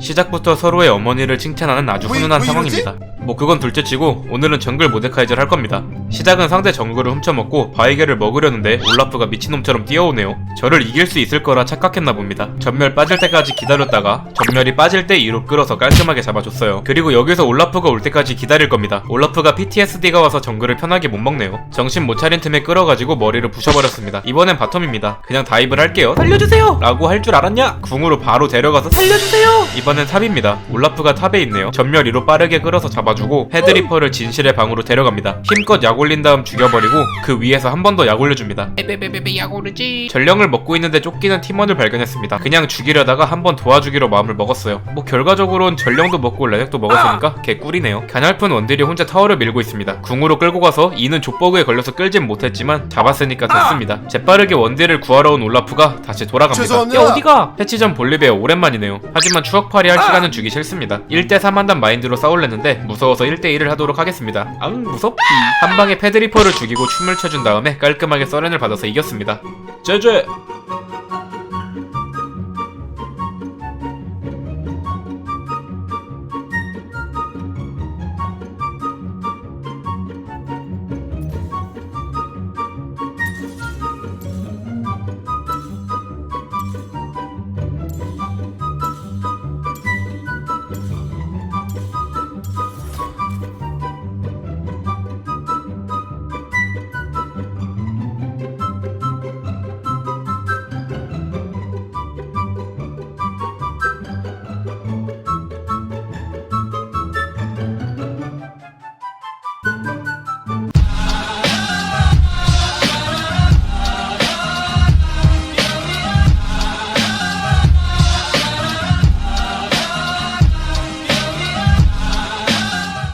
시작부터 서로의 어머니를 칭찬하는 아주 왜- 훈훈한 왜? 상황입니다. 뭐 그건 둘째치고 오늘은 정글 모데카이저를 할 겁니다. 시작은 상대 정글을 훔쳐먹고 바이게를 먹으려는데 올라프가 미친놈처럼 뛰어오네요. 저를 이길 수 있을 거라 착각했나 봅니다. 전멸 빠질 때까지 기다렸다가 전멸이 빠질 때 이로 끌어서 깔끔하게 잡아줬어요. 그리고 여기서 올라프가 올 때까지 기다릴 겁니다. 올라프가 PTSD가 와서 정글을 편하게 못 먹네요. 정신 못 차린 틈에 끌어가지고 머리를 부셔버렸습니다. 이번엔 바텀입니다. 그냥 다이브를 할게요. 살려주세요! 라고 할 줄 알았냐? 궁으로 바로 데려가서 살려주세요! 이번엔 탑입니다. 올라프가 탑에 있네요. 전멸 2로 빠르게 끌어서 잡아주고 헤드리퍼를 진실의 방으로 데려갑니다. 힘껏 약 올린 다음 죽여버리고 그 위에서 한 번 더 약 올려줍니다. 베베베베 약 오르지 전령을 먹고 있는데 쫓기는 팀원을 발견했습니다. 그냥 죽이려다가 한 번 도와주기로 마음을 먹었어요. 뭐 결과적으로는 전령도 먹고 레넥도 먹었으니까 개꿀이네요. 가냘픈 원딜이 혼자 타워를 밀고 있습니다. 궁으로 끌고 가서 이는 족버그에 걸려서 끌진 못했지만 잡았으니까 됐습니다. 재빠르게 원딜을 구하러 온 올라프가 다시 돌아갑니다. 죄송합니다. 야 어디가? 패치 전 볼리베어 오랜만이네요. 하지만 추억 팔이 할 시간은 주기 싫습니다. 1대3 한단 마인드로 싸울랬는데 무서워서 1대1을 하도록 하겠습니다. 앙 무섭디. 한 방에 패드리퍼를 죽이고 춤을 춰준 다음에 깔끔하게 서렌을 받아서 이겼습니다. 제제